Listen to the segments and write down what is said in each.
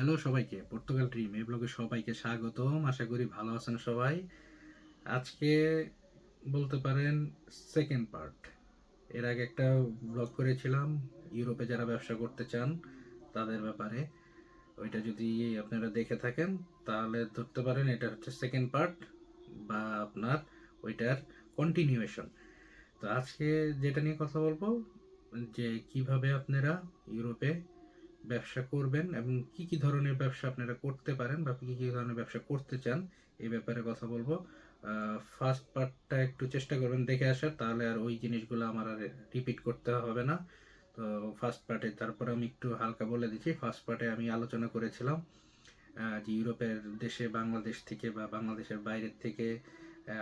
Hello সবাইকে Portugal dream এই ব্লগে সবাইকে স্বাগতম, আশা করি ভালো আছেন সবাই। আজকে বলতে পারেন সেকেন্ড পার্ট এর আগে একটা ব্লগ করেছিলাম ইউরোপে যারা ব্যবসা করতে চান তাদের ব্যাপারে। ওইটা যদি আপনারা দেখে থাকেন, তাহলে ধরতে পারেন এটা হচ্ছে সেকেন্ড পার্ট বা আপনার ওইটার কন্টিনিউয়েশন তো আজকে যেটা নিয়ে কথা বলব, যে কীভাবে আপনারা ইউরোপে ব্যবসা করবেন এবং কি কি ধরনের ব্যবসা আপনারা করতে পারেন বা কি কি ধরনের ব্যবসা করতে চান, এই ব্যাপারে কথা বলব। ফার্স্ট পার্টটা একটু চেষ্টা করবেন দেখে আসার, তাহলে আর ওই জিনিসগুলো আমার আর রিপিট করতে হবে না। তো ফার্স্ট পার্টে তারপরে আমি একটু হালকা বলে দিচ্ছি। ফার্স্ট পার্টে আমি আলোচনা করেছিলাম যে ইউরোপের দেশে বাংলাদেশ থেকে বা বাংলাদেশের বাইরের থেকে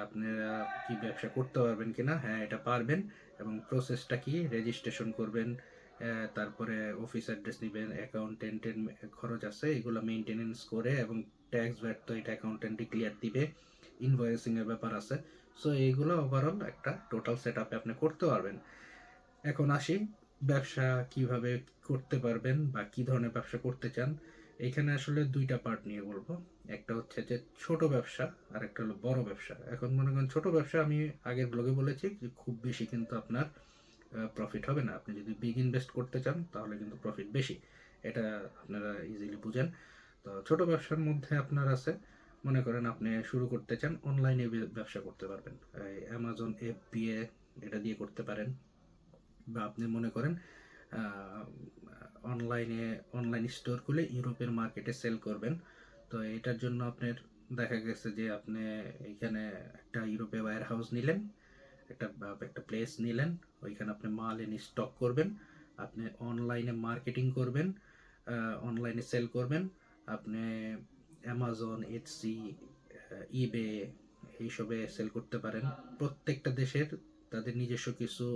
আপনারা কি ব্যবসা করতে পারবেন কিনা? হ্যাঁ এটা পারবেন। এবং প্রসেসটা কি? রেজিস্ট্রেশন করবেন তারপরে অফিস অ্যাড্রেস নেবেন অ্যাকাউন্টেন্টের খরচ আছে, এগুলো মেনটেনেন্স করে এবং ট্যাক্স ভ্যাট তো এটা অ্যাকাউন্টেন্টই ক্লিয়ার দিবে ইনভয়েসিং এর ব্যাপার আছে। সো এইগুলো ওভারঅল একটা টোটাল সেট আপে আপনি করতে পারবেন। এখন আসি, ব্যবসা কীভাবে করতে পারবেন বা কি ধরনের ব্যবসা করতে চান। এখানে আসলে দুইটা পার্ট নিয়ে বলব। একটা হচ্ছে যে ছোট ব্যবসা আর একটা হলো বড় ব্যবসা। এখন মনে করেন ছোট ব্যবসা আমি আগের ব্লগে বলেছি যে খুব বেশি কিন্তু আপনার প্রফিট হবে না। আপনি যদি বিগ ইনভেস্ট করতে চান, তাহলে কিন্তু প্রফিট বেশি। এটা আপনারা ইজিলি বুঝেন। তো ছোট ব্যবসার মধ্যে আপনার আছে, মনে করেন আপনি শুরু করতে চান অনলাইনে ব্যবসা করতে পারবেন। অ্যামাজন এফবিএ এটা দিয়ে করতে পারেন। বা আপনি মনে করেন অনলাইনে অনলাইন স্টোর খুলে ইউরোপের মার্কেটে সেল করবেন। তো এটার জন্য আপনার দেখা গেছে যে আপনি এখানে একটা ইউরোপে ওয়্যার হাউস নিলেন একটা একটা প্লেস নিলেন, ওইখানে আপনি মাল এনে স্টক করবেন, আপনি অনলাইনে মার্কেটিং করবেন অনলাইনে সেল করবেন, আপনি অ্যামাজন এটসি ইবে এইসবে সেল করতে পারেন। প্রত্যেকটা দেশের তাদের নিজস্ব কিছু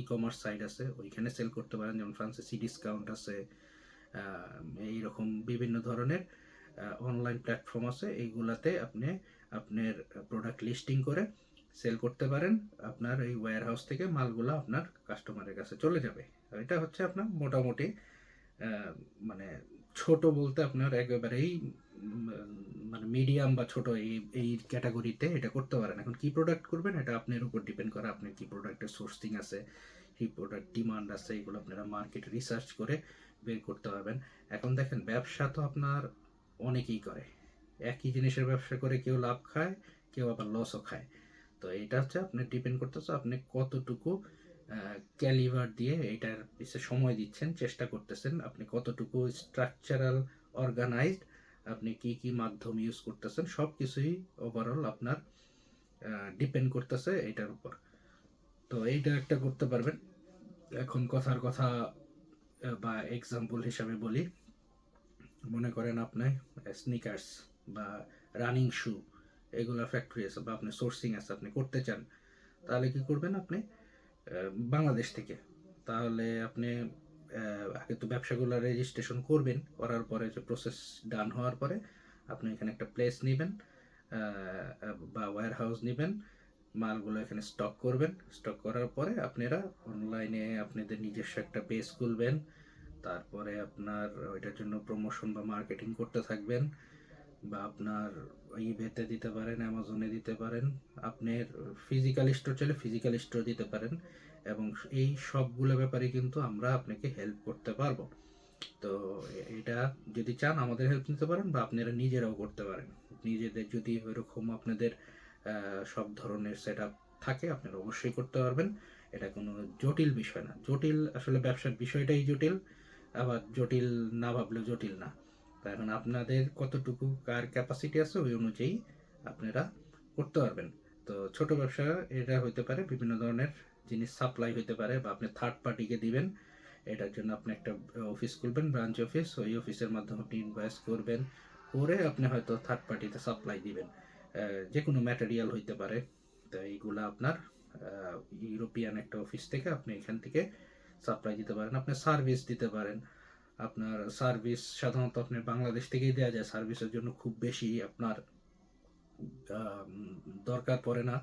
ই কমার্স সাইট আছে, ওইখানে সেল করতে পারেন, যেমন ফ্রান্সে সি ডিসকাউন্ট আছে এইরকম বিভিন্ন ধরনের অনলাইন প্ল্যাটফর্ম আছে, এইগুলাতে আপনি আপনার প্রোডাক্ট লিস্টিং করে সেল করতে পারেন, আপনার এই ওয়্যার হাউস থেকে মালগুলো আপনার কাস্টমারের কাছে চলে যাবে। আর এটা হচ্ছে আপনার মোটামুটি মানে ছোট বলতে আপনার একেবারেই মানে মিডিয়াম বা ছোট এই এই ক্যাটাগরিতে এটা করতে পারেন। এখন কি প্রোডাক্ট করবেন এটা আপনার উপর ডিপেন্ড করে আপনার কি প্রোডাক্টের সোর্সিং আছে, কি প্রোডাক্ট ডিমান্ড আছে, এগুলো আপনারা মার্কেট রিসার্চ করে বের করতে পারবেন। এখন দেখেন, ব্যবসা তো আপনার অনেকেই করে। একই জিনিসের ব্যবসা করে কেউ লাভ খায়, কেউ আবার লসও খায়। তো এটা হচ্ছে আপনি ডিপেন্ড করতেছে আপনি কতটুকু ক্যালিভার দিয়ে এটার পিছনে সময় দিচ্ছেন, চেষ্টা করতেছেন, আপনি কতটুকু স্ট্রাকচারাল অর্গানাইজড আপনি কি কি মাধ্যম ইউজ করতেছেন সব কিছুই ওভারঅল আপনার ডিপেন্ড করতেছে এটার উপর। তো এইটা একটা করতে পারবেন। এখন কথার কথা বা এক্সাম্পল হিসাবে বলি। মনে করেন আপনি স্নিকার্স বা রানিং শু এগুলো ফ্যাক্টরি আছে বা আপনি সোর্সিং আছে, আপনি করতে চান, তাহলে কি করবেন আপনি বাংলাদেশ থেকে। তাহলে আপনি আগে তো ব্যবসাগুলো রেজিস্ট্রেশন করবেন, করার পরে যে প্রসেস ডান হওয়ার পরে আপনি এখানে একটা প্লেস নেবেন বা ওয়্যার হাউস নেবেন, মালগুলো এখানে স্টক করবেন স্টক করার পরে আপনারা অনলাইনে আপনাদের নিজস্ব একটা পেজ খুলবেন, তারপরে আপনার ওইটার জন্য প্রমোশন বা মার্কেটিং করতে থাকবেন বা আপনার ইবেতে দিতে পারেন, অ্যামাজনে দিতে পারেন। আপনার ফিজিক্যাল স্টোর চলে ফিজিক্যাল স্টোর দিতে পারেন এবং এই সবগুলো ব্যাপারে কিন্তু আমরা আপনাকে হেল্প করতে পারব। তো এটা যদি চান আমাদের হেল্প নিতে পারেন বা আপনারা নিজেরাও করতে পারেন। নিজেদের যদি ওইরকম আপনাদের সব ধরনের সেট থাকে, আপনারা অবশ্যই করতে পারবেন। এটা কোনো জটিল বিষয় না। জটিল আসলে ব্যবসার বিষয়টাই জটিল, আবার জটিল না ভাবলেও জটিল না। এখন আপনাদের কতটুকু কার ক্যাপাসিটি আছে ওই অনুযায়ী আপনারা করতে পারবেন। তো ছোট ব্যবসা, এটা হইতে পারে বিভিন্ন ধরনের জিনিস সাপ্লাই হতে পারে বা আপনি থার্ড পার্টিকে দিবেন। এটার জন্য আপনি একটা অফিস খুলবেন ব্রাঞ্চ অফিস ওই অফিসের মাধ্যমে আপনি ইনভয়েস করবেন, করে আপনি হয়তো থার্ড পার্টিতে সাপ্লাই দিবেন। যে কোনো ম্যাটেরিয়াল হইতে পারে। তো এইগুলা আপনার ইউরোপিয়ান একটা অফিস থেকে আপনি এখান থেকে সাপ্লাই দিতে পারেন। আপনি সার্ভিস দিতে পারেন। আপনার সার্ভিস সাধারণত আপনার বাংলাদেশ থেকেই দেওয়া যায় সার্ভিসের জন্য খুব বেশি আপনার দরকার পড়ে না।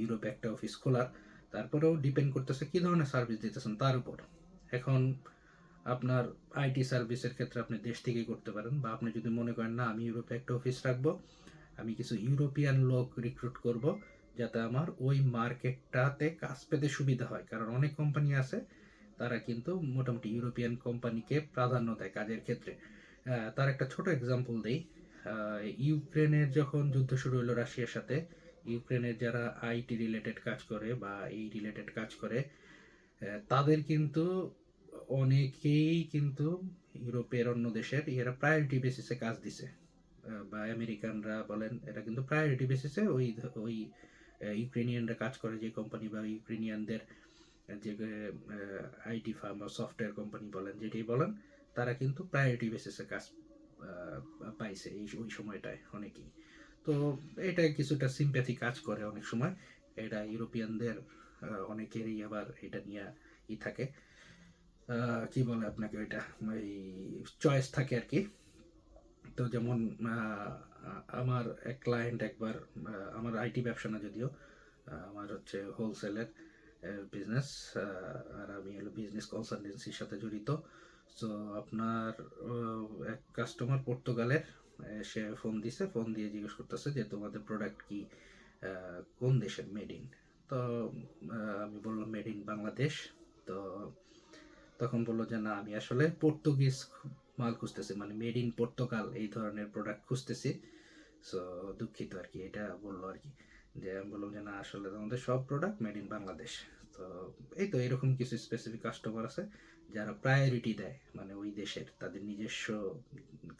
ইউরোপে একটা অফিস খোলার। তারপরেও ডিপেন্ড করতেছে কী ধরনের সার্ভিস দিতেছেন তার উপর। এখন আপনার আইটি সার্ভিসের ক্ষেত্রে আপনি দেশ থেকেই করতে পারেন বা আপনি যদি মনে করেন, না, আমি ইউরোপে একটা অফিস রাখব, আমি কিছু ইউরোপিয়ান লোক রিক্রুট করব, যাতে আমার ওই মার্কেটটাতে কাজ পেতে সুবিধা হয়। কারণ অনেক কোম্পানি আছে তারা কিন্তু মোটামুটি ইউরোপিয়ান কোম্পানিকে প্রাধান্য দেয় কাজের ক্ষেত্রে। তার একটা ছোট এক্সাম্পল দেই। ইউক্রেনের যখন যুদ্ধ শুরু হলো রাশিয়ার সাথে, ইউক্রেনের যারা আইটি রিলেটেড কাজ করে বা এই রিলেটেড কাজ করে তাদের কিন্তু অনেকেই কিন্তু ইউরোপের অন্য দেশের, এরা প্রায়োরিটি বেসিসে কাজ দিছে। বা আমেরিকানরা বলেন, এরা কিন্তু প্রায়োরিটি বেসিসে ওই ওই ইউক্রেনিয়ানরা কাজ করে যে কোম্পানি বা ইউক্রেনিয়ানদের যে আইটি ফার্ম বা সফটওয়্যার কোম্পানি বলেন, যেটাই বলেন, তারা কিন্তু প্রায়োরিটি বেসিসে কাজ পাইছে এই, ওই সময়টায় অনেকেই। তো এটা কিছুটা সিম্প্যাথি কাজ করে অনেক সময়। এটা ইউরোপিয়ানদের অনেকেরই আবার এটা নিয়ে ই থাকে। কি বলে আপনাকে ওইটা? এই চয়েস থাকে আর কি। তো যেমন আমার এক ক্লায়েন্ট একবার আমার আইটি ব্যবসা না যদিও আমার হচ্ছে হোলসেলের বিজনেস আর আমি হলো বিজনেস কনসালটেন্সির সাথে জড়িত। সো আপনার এক কাস্টমার পর্তুগালের সে ফোন দিছে ফোন দিয়ে জিজ্ঞেস করতেছে যে, তোমাদের প্রোডাক্ট কি কোন দেশের মেড ইন তো আমি বললাম মেড ইন বাংলাদেশ। তো, তখন বলল যে, না, আমি আসলে পর্তুগিজ মাল খুঁজতেছি মানে মেড ইন পর্তুগাল, এই ধরনের প্রোডাক্ট খুঁজতেছি। সো দুঃখিত আর কি এটা বলল আর কি যে, আমি বললাম যে, না, আসলে তোমাদের সব প্রোডাক্ট মেড ইন বাংলাদেশ। তো এই তো এরকম কিছু স্পেসিফিক কাস্টমার আছে, যারা প্রায়োরিটি দেয় মানে ওই দেশের, তাদের নিজস্ব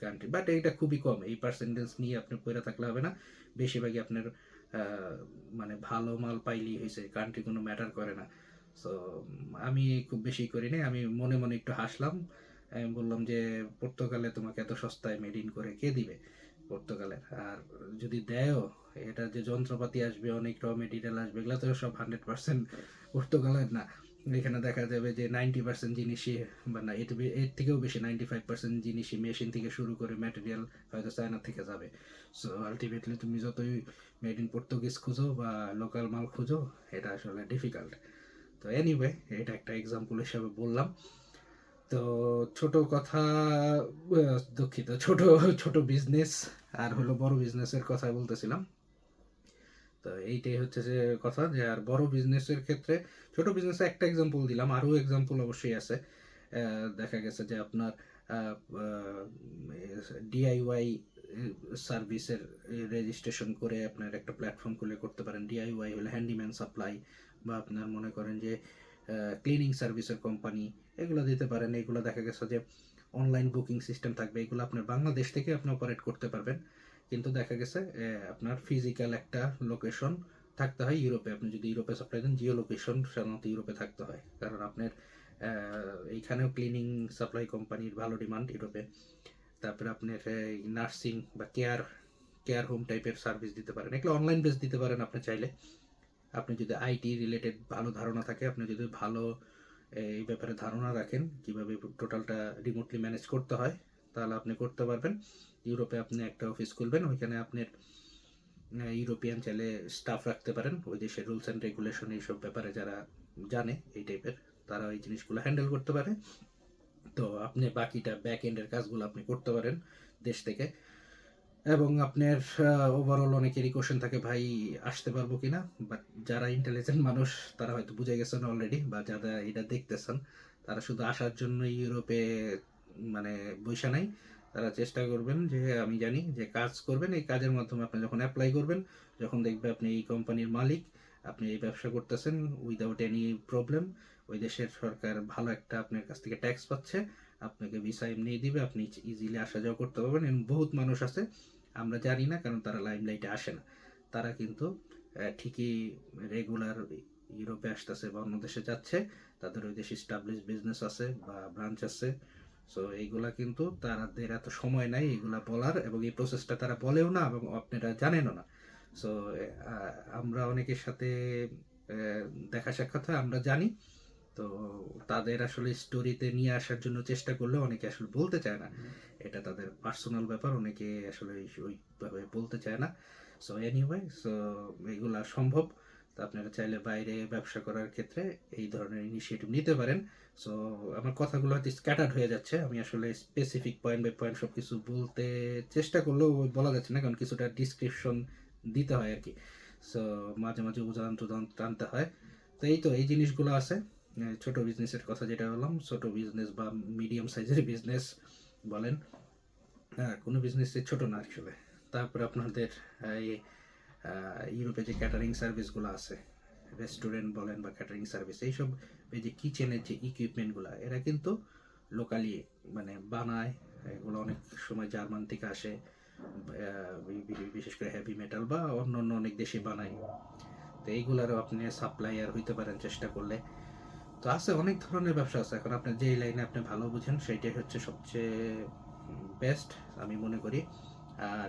কান্ট্রি বাট এটা খুবই কম, এই পার্সেন্টেজ নিয়ে আপনি পড়ে থাকলে হবে না। বেশিরভাগই আপনার মানে ভালো মাল পাইলেই হয়েছে কান্ট্রি কোনো ম্যাটার করে না। সো আমি খুব বেশি করি করিনি আমি মনে মনে একটু হাসলাম। আমি বললাম যে, পর্তুগালে তোমাকে এত সস্তায় মেড ইন করে কে দিবে? পর্তুগালের। আর যদি দেয়ও, এটা যে যন্ত্রপাতি আসবে, অনেক র মেটেরিয়াল আসবে, এগুলো তো সব হান্ড্রেড পার্সেন্ট পর্তুগালের, না, এখানে দেখা যাবে যে নাইনটি পার্সেন্ট জিনিসই, বা না এর থেকেও বেশি নাইনটি ফাইভ পার্সেন্ট জিনিসই মেশিন থেকে শুরু করে ম্যাটেরিয়াল হয়তো চায়না থেকে যাবে। সো আলটিমেটলি তুমি যতই মেড ইন পর্তুগিজ খুঁজো বা লোকাল মাল খুঁজো, এটা আসলে ডিফিকাল্ট তো এনিওয়ে এটা একটা এক্সাম্পল হিসাবে বললাম। তো ছোট কথা দুঃখিত, ছোট ছোট বিজনেস আর হলো বড় বিজনেসের কথা বলতেছিলাম। তো এইটাই হচ্ছে যে কথা যে আর বড় বিজনেসের ক্ষেত্রে, ছোট বিজনেসে একটা এক্সাম্পল দিলাম, আরও এক্সাম্পল অবশ্যই আছে। দেখা গেছে যে আপনার ডিআইওয়াই সার্ভিসের রেজিস্ট্রেশন করে আপনার একটা প্ল্যাটফর্ম খুলে করতে পারেন। ডিআইওয়াই হলে হ্যান্ডিম্যান সাপ্লাই বা আপনার মনে করেন যে ক্লিনিং সার্ভিসের কোম্পানি এগুলো দিতে পারেন। এগুলো দেখা গেছে যে অনলাইন বুকিং সিস্টেম থাকবে। এগুলো আপনার বাংলাদেশ থেকে আপনি অপারেট করতে পারবেন। কিন্তু দেখা গেছে আপনার ফিজিক্যাল একটা লোকেশন থাকতে হয় ইউরোপে। আপনি যদি ইউরোপে সাপ্লাই দেন জিও লোকেশন সাধারণত ইউরোপে থাকতে হয়। কারণ আপনার এইখানেও ক্লিনিং সাপ্লাই কোম্পানির ভালো ডিমান্ড ইউরোপে। তারপরে আপনার নার্সিং বা কেয়ার কেয়ার হোম টাইপের সার্ভিস দিতে পারেন। এগুলো অনলাইন বেস দিতে পারেন আপনি চাইলে। আপনি যদি আইটি রিলেটেড ভালো ধারণা থাকে, আপনি যদি ভালো এই ব্যাপারে ধারণা রাখেন, কীভাবে টোটালটা রিমোটলি ম্যানেজ করতে হয় তাহলে আপনি করতে পারবেন। ইউরোপে আপনি একটা অফিস খুলবেন, ওইখানে আপনার ইউরোপিয়ান চাইলে স্টাফ রাখতে পারেন। ওই দেশের রুলস অ্যান্ড রেগুলেশন এইসব ব্যাপারে যারা জানে এই টাইপের তারা এই জিনিসগুলো হ্যান্ডেল করতে পারে। তো আপনি বাকিটা ব্যাক এন্ডের কাজগুলো আপনি করতে পারেন দেশ থেকে। এবং আপনার ওভারঅল অনেকেরই কোশ্চেন থাকে, ভাই, আসতে পারব কিনা? বাট যারা ইন্টেলিজেন্ট মানুষ, তারা হয়তো বুঝে গেছেন অলরেডি বা যারা এটা দেখতেছেন, তারা শুধু আসার জন্য ইউরোপে মানে বৈশা নাই, তারা চেষ্টা করবেন যে, আমি জানি যে কাজ করবেন, এই কাজের মাধ্যমে আপনি যখন অ্যাপ্লাই করবেন, যখন দেখবে আপনি এই কোম্পানির মালিক, আপনি এই ব্যবসা করতেছেন উইদাউট এনি প্রবলেম ওই দেশের সরকার ভালো একটা আপনার কাছ থেকে ট্যাক্স পাচ্ছে, আপনাকে ভিসা এমনি দিবে, আপনি ইজিলি আসা যাওয়া করতে পারবেন এবং বহুত মানুষ আছে, আমরা জানি না, কারণ তারা লাইমলাইটে আসে না। তারা কিন্তু ঠিকই রেগুলার ইউরোপে আসতেছে বা অন্য দেশে যাচ্ছে, তাদের ওই দেশে স্টাবলিশ বিজনেস আছে বা ব্রাঞ্চ আছে সো এইগুলা কিন্তু তাদের এত সময় নাই এগুলা বলার এবং এই প্রসেসটা তারা বলেও না এবং আপনারা জানেনও না। সো আমরা অনেকের সাথে দেখা সাক্ষাৎ হয় আমরা জানি। তো তাদের আসলে স্টোরিতে নিয়ে আসার জন্য চেষ্টা করলে অনেকে আসলে বলতে চায় না। এটা তাদের পার্সোনাল ব্যাপার অনেকে আসলে ওইভাবে বলতে চায় না। সো এনিওয়ে সো এগুলা সম্ভব। তো আপনারা চাইলে বাইরে ব্যবসা করার ক্ষেত্রে এই ধরনের ইনিশিয়েটিভ নিতে পারেন। সো আমার কথাগুলো হয়তো স্ক্যাটার্ড হয়ে যাচ্ছে। আমি আসলে স্পেসিফিক পয়েন্ট বাই পয়েন্ট সব কিছু বলতে চেষ্টা করলেও বলা যাচ্ছে না, কারণ কিছুটা ডিসক্রিপশন দিতে হয় আর কি সো মাঝে মাঝে উদাহরণ টুদাহরণ টানতে হয়। তো এই তো, এই জিনিসগুলো আছে। ছোট বিজনেসের কথা যেটা বললাম, ছোট বিজনেস বা মিডিয়াম সাইজের বিজনেস বলেন। হ্যাঁ কোনো বিজনেসে ছোট না আসলে তারপরে আপনাদের, এই ইউরোপে যে ক্যাটারিং সার্ভিসগুলো আছে রেস্টুরেন্ট বলেন বা ক্যাটারিং সার্ভিস এইসব এই যে কিচেনের যে ইকুইপমেন্টগুলো এরা কিন্তু লোকালি মানে বানায়। এগুলো অনেক সময় জার্মান থেকে আসে বিশেষ করে হেভি মেটাল বা অন্য অন্য অনেক দেশে বানায়। তো এইগুলারও আপনি সাপ্লাইয়ার হইতে পারেন চেষ্টা করলে। তো আছে, অনেক ধরনের ব্যবসা আছে। এখন আপনি যেই লাইনে আপনি ভালো বুঝেন, সেইটাই হচ্ছে সবচেয়ে বেস্ট আমি মনে করি।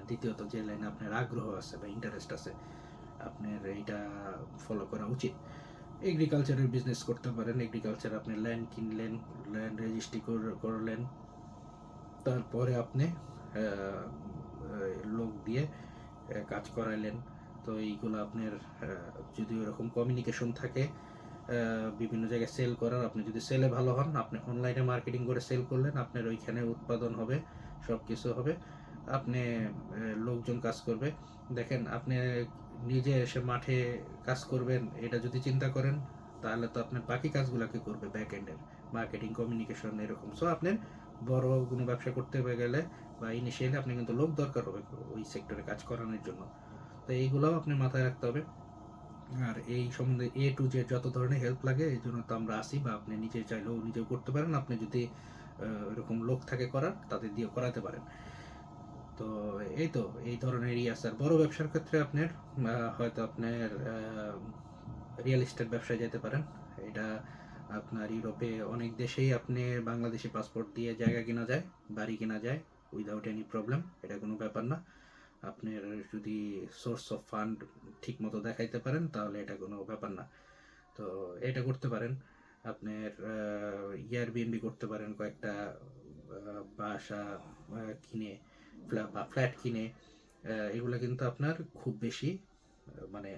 দ্বিতীয়ত যে লাইনে আপনার আগ্রহ আছে বা ইন্টারেস্ট আছে, আপনার এইটা ফলো করা উচিত। এগ্রিকালচারের বিজনেস করতে পারেন এগ্রিকালচার আপনি ল্যান্ড কিনলেন ল্যান্ড রেজিস্ট্রি করলেন, তারপরে আপনি লোক দিয়ে কাজ করাইলেন। তো এইগুলো আপনার যদি ওরকম কমিউনিকেশন থাকে বিভিন্ন জায়গায় সেল করার, আপনি যদি সেলে ভালো হন, আপনি অনলাইনে মার্কেটিং করে সেল করলেন, আপনার ওইখানে উৎপাদন হবে সব কিছু হবে। আপনি লোকজন কাজ করবে। দেখেন, আপনি নিজে এসে মাঠে কাজ করবেন, এটা যদি চিন্তা করেন, তাহলে তো আপনার বাকি কাজগুলোকে করবে? ব্যাক এন্ডের মার্কেটিং কমিউনিকেশন এরকম। সো আপনার বড় কোনো ব্যবসা করতে হয়ে গেলে বা ইনিশিয়ালি আপনি কিন্তু লোক দরকার হবে ওই সেক্টরে কাজ করানোর জন্য। তো এইগুলোও আপনি মাথায় রাখতে হবে। আর এই সম্বন্ধে এ টু জেড যত ধরনের হেল্প লাগে, এই জন্য তো আমরা আসি বা আপনি নিজে চাইলেও নিজেও করতে পারেন। আপনি যদি এরকম লোক থাকে করার, তাদের দিয়ে করাতে পারেন। তো এই তো, এই ধরনের ইয়ে আছে। আর বড় ব্যবসার ক্ষেত্রে আপনার হয়তো আপনার রিয়েল এস্টেট ব্যবসায় যেতে পারেন। এটা আপনার ইউরোপে অনেক দেশেই আপনি বাংলাদেশি পাসপোর্ট দিয়ে জায়গা কেনা যায়, বাড়ি কেনা যায় উইদাউট এনি প্রবলেম এটা কোনো ব্যাপার না। আপনার যদি সোর্স অফ ফান্ড ঠিক মতো দেখাইতে পারেন, তাহলে এটা কোনো ব্যাপার না। তো এটা করতে পারেন। আপনার ইয়ার বিএনবি করতে পারেন কয়েকটা বাসা কিনে। বা ফ্ল্যাট কিনে এগুলো কিন্তু আপনার খুব বেশি মানে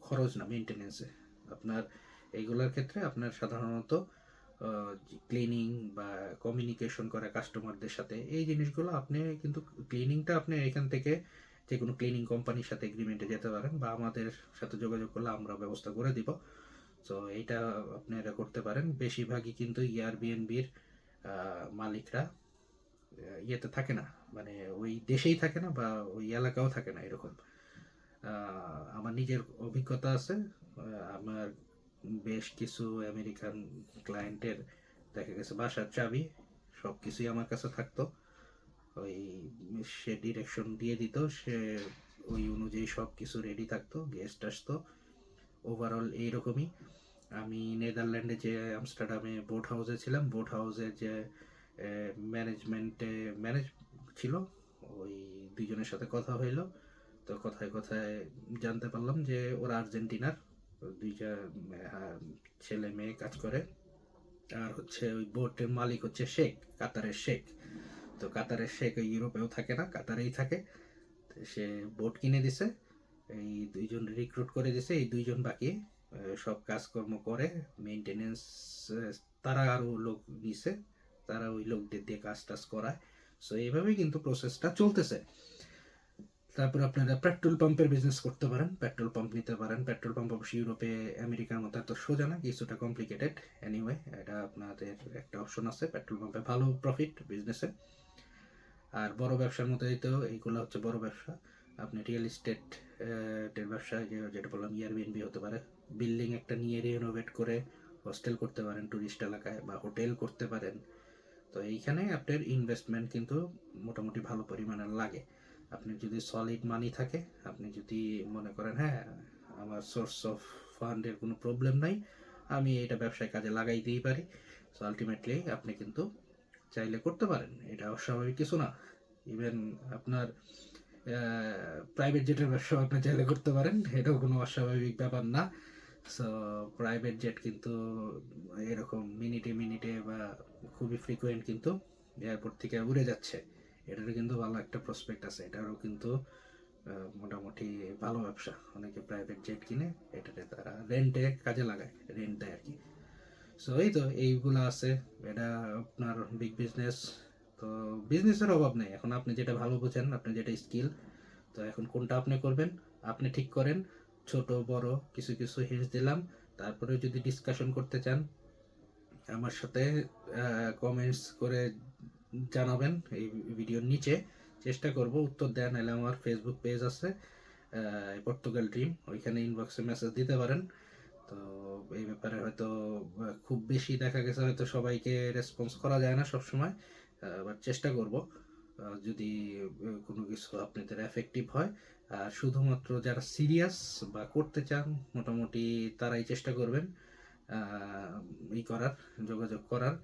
খরচ না মেনটেনেন্সে আপনার এইগুলোর ক্ষেত্রে আপনার সাধারণত ক্লিনিং বা কমিউনিকেশন করা কাস্টমারদের সাথে, এই জিনিসগুলো আপনি কিন্তু ক্লিনিংটা আপনি এখান থেকে যে কোনো ক্লিনিং কোম্পানির সাথে এগ্রিমেন্টে যেতে পারেন বা আমাদের সাথে যোগাযোগ করলে আমরা ব্যবস্থা করে দিব। তো এইটা আপনারা করতে পারেন। বেশিরভাগই কিন্তু ইয়ারবিএনবির মালিকরা ইয়েতে থাকে না মানে ওই দেশেই থাকে না বা ওই এলাকাও থাকে না এরকম। আমার নিজের অভিজ্ঞতা আছে আমার বেশ কিছু আমেরিকান ক্লায়েন্টের দেখা গেছে বাসার চাবি সব কিছুই আমার কাছে থাকতো। ওই সে ডিরেকশন দিয়ে দিত, সে ওই অনুযায়ী সব কিছু রেডি থাকতো গেস্ট আসতো। ওভারঅল এইরকমই। আমি নেদারল্যান্ডে যে আমস্টারডামে বোট হাউসে ছিলাম বোট হাউসে যে ম্যানেজমেন্টে ম্যানেজ ছিল, ওই দুইজনের সাথে কথা হইল। তো কথায় কথায় জানতে পারলাম যে ওরা আর্জেন্টিনার, দুইটা ছেলে মেয়ে কাজ করে। আর হচ্ছে ওই বোটের মালিক হচ্ছে শেখ, কাতারের শেখ। তো কাতারের শেখ ইউরোপেও থাকে না, কাতারেই থাকে। সে বোট কিনে দিছে, এই দুইজন রিক্রুট করে দিছে, এই দুইজন বাকি সব কাজকর্ম করে মেনটেনেন্স তারা আরও লোক নিছে। তারা ওই লোকদের দিয়ে কাজ টাজ করায়। সো এইভাবেই কিন্তু প্রসেসটা চলতেছে। তারপর আপনারা পেট্রোল পাম্পের বিজনেস করতে পারেন পেট্রোল পাম্প নিতে পারেন। পেট্রোল পাম্প অবশ্যই ইউরোপে আমেরিকার মতো এত সোজা না, কিছুটা কমপ্লিকেটেড এনিওয়ে এটা আপনাদের একটা অপশন আছে। পেট্রোল পাম্পে ভালো প্রফিট বিজনেসে আর বড় ব্যবসার মতো তো, এইগুলো হচ্ছে বড় ব্যবসা। আপনি রিয়েল এস্টেট এর ব্যবসা যেটা বললাম ইয়ারবিএনবি হতে পারে। বিল্ডিং একটা নিয়ে রিনোভেট করে হোস্টেল করতে পারেন টুরিস্ট এলাকায় বা হোটেল করতে পারেন। তো এইখানে আপনার ইনভেস্টমেন্ট কিন্তু মোটামুটি ভালো পরিমাণে লাগে। আপনি যদি সলিড মানি থাকে, আপনি যদি মনে করেন হ্যাঁ আমার সোর্স অফ ফান্ডের কোনো প্রবলেম নাই, আমি এটা ব্যবসায় কাজে লাগাই লাগাইতেই পারি। সো আলটিমেটলি আপনি কিন্তু চাইলে করতে পারেন। এটা অস্বাভাবিক কিছু না। ইভেন আপনার প্রাইভেট জেটের ব্যবসা আপনি চাইলে করতে পারেন। এটাও কোনো অস্বাভাবিক ব্যাপার না। সো প্রাইভেট জেট কিন্তু এরকম মিনিটে মিনিটে বা খুবই ফ্রিকোয়েন্ট কিন্তু এয়ারপোর্ট থেকে উড়ে যাচ্ছে। এটারও কিন্তু ভালো একটা প্রসপেক্ট আছে। এটারও কিন্তু মোটামুটি ভালো ব্যবসা। অনেকে প্রাইভেট জেট কিনে এটাতে তারা রেন্টে কাজে লাগায়। রেন্ট দেয় আর কি সো এই তো, এইগুলো আছে। এটা আপনার বিগ বিজনেস তো বিজনেসের অভাব নেই। এখন আপনি যেটা ভালো বোঝেন, আপনি যেটা স্কিল তো এখন কোনটা আপনি করবেন? আপনি ঠিক করেন। ছোট, বড়, কিছু কিছু হিন্টস দিলাম। তারপরে যদি ডিসকাশন করতে চান আমার সাথে কমেন্টস করে জানাবেন এই ভিডিওর নিচে। চেষ্টা করব উত্তর দেওয়া নাহলে আমার ফেসবুক পেজ আছে পর্তুগাল ড্রিম ওইখানে ইনবক্সে মেসেজ দিতে পারেন। তো এই ব্যাপারে হয়তো খুব বেশি দেখা গেছে, হয়তো সবাইকে রেসপন্স করা যায় না সবসময় বাট চেষ্টা করব। যদি কোনো কিছু আপনাদের এফেক্টিভ হয়, আর শুধুমাত্র যারা সিরিয়াস বা করতে চান, মোটামুটি তারাই চেষ্টা করবেন। ই করার যোগাযোগ করার।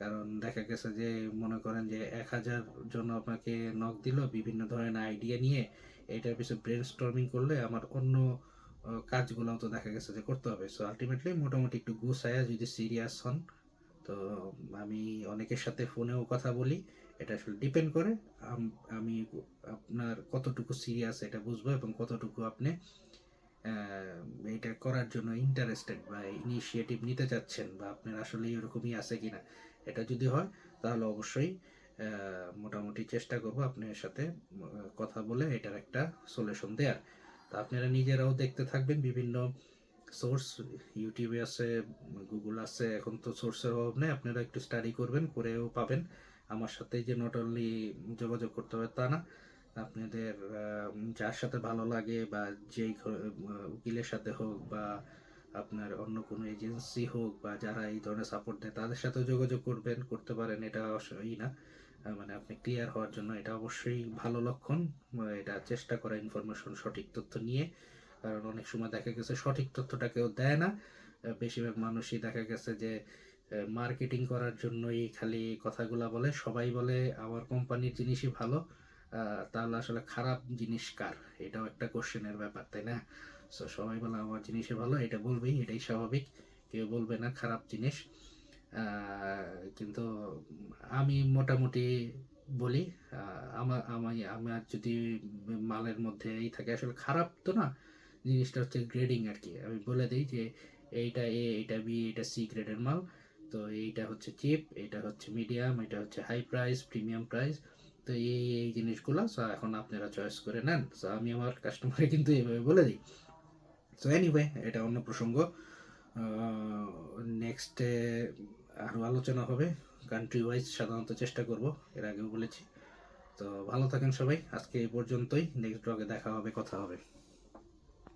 কারণ দেখা গেছে যে মনে করেন যে এক হাজার জন আপনাকে নক দিল বিভিন্ন ধরনের আইডিয়া নিয়ে এটার পিছনে ব্রেন স্টর্মিং করলে আমার অন্য আহ, কাজগুলোও তো দেখা গেছে যে করতে হবে। সো আলটিমেটলি মোটামুটি একটু গুছায়া যদি সিরিয়াস হন তো আমি অনেকের সাথে ফোনেও কথা বলি এটা আসলে ডিপেন্ড করে আম- আপনার কতটুকু সিরিয়াস এটা বুঝব এবং কতটুকু আপনি এটা করার জন্য ইন্টারেস্টেড বা ইনিশিয়েটিভ নিতে চাচ্ছেন বা আপনার আসলে এরকমই আছে কিনা এটা যদি হয়, তাহলে অবশ্যই মোটামুটি চেষ্টা করব আপনার সাথে কথা বলে এটার একটা সলিউশন দেওয়ার তো আপনারা নিজেরাও দেখতে থাকবেন, বিভিন্ন সোর্স ইউটিউবে আছে গুগল আছে, এখন তো সোর্সের অভাব নেই, আপনারা একটু স্টাডি করবেন, করেও পাবেন। আমার সাথে যে নট অনলি যোগাযোগ করতে হবে তা না আপনাদের যার সাথে ভালো লাগে বা যেই উকিলের সাথে হোক বা আপনার অন্য কোনো এজেন্সি হোক বা যারা এই ধরনের সাপোর্ট দেয়, তাদের সাথেও যোগাযোগ করবেন, করতে পারেন, এটা অস- ই না মানে আপনি ক্লিয়ার হওয়ার জন্য এটা অবশ্যই ভালো লক্ষণ। এটা চেষ্টা করা ইনফরমেশন সঠিক তথ্য নিয়ে। কারণ অনেক সময় দেখা গেছে সঠিক তথ্যটা কেউ দেয় না। বেশিরভাগ মানুষই দেখা গেছে যে মার্কেটিং করার জন্যই খালি কথাগুলা বলে। সবাই বলে, আমার কোম্পানির জিনিসই ভালো। তাহলে আসলে খারাপ জিনিস কার? এটাও একটা কোশ্চেনের ব্যাপার, তাই না? সো সবাই বলে আমার জিনিসই ভালো, এটা বলবেই, এটাই স্বাভাবিক। কেউ বলবে না খারাপ জিনিস। কিন্তু আমি মোটামুটি বলি আমার আমি আমার যদি মালের মধ্যে এই থাকে, আসলে খারাপ তো না, জিনিসটা হচ্ছে গ্রেডিং আর কি। আমি বলে দিই যে, এইটা এ এটা বি এটা সি গ্রেডের মাল। তো এইটা হচ্ছে চিপ এটা হচ্ছে মিডিয়াম এটা হচ্ছে হাই প্রাইস প্রিমিয়াম প্রাইস তো এই এই জিনিসগুলো সো এখন আপনারা চয়েস করে নেন। সো আমি আমার কাস্টমারে কিন্তু এইভাবে বলে দিই। সো এনিওয়ে এটা অন্য প্রসঙ্গ। নেক্সটে আরও আলোচনা হবে। কান্ট্রি ওয়াইজ সাধারণত চেষ্টা করব, এর আগেও বলেছি। তো ভালো থাকেন সবাই। আজকে এই পর্যন্তই। নেক্সট ব্লগে দেখা হবে, কথা হবে।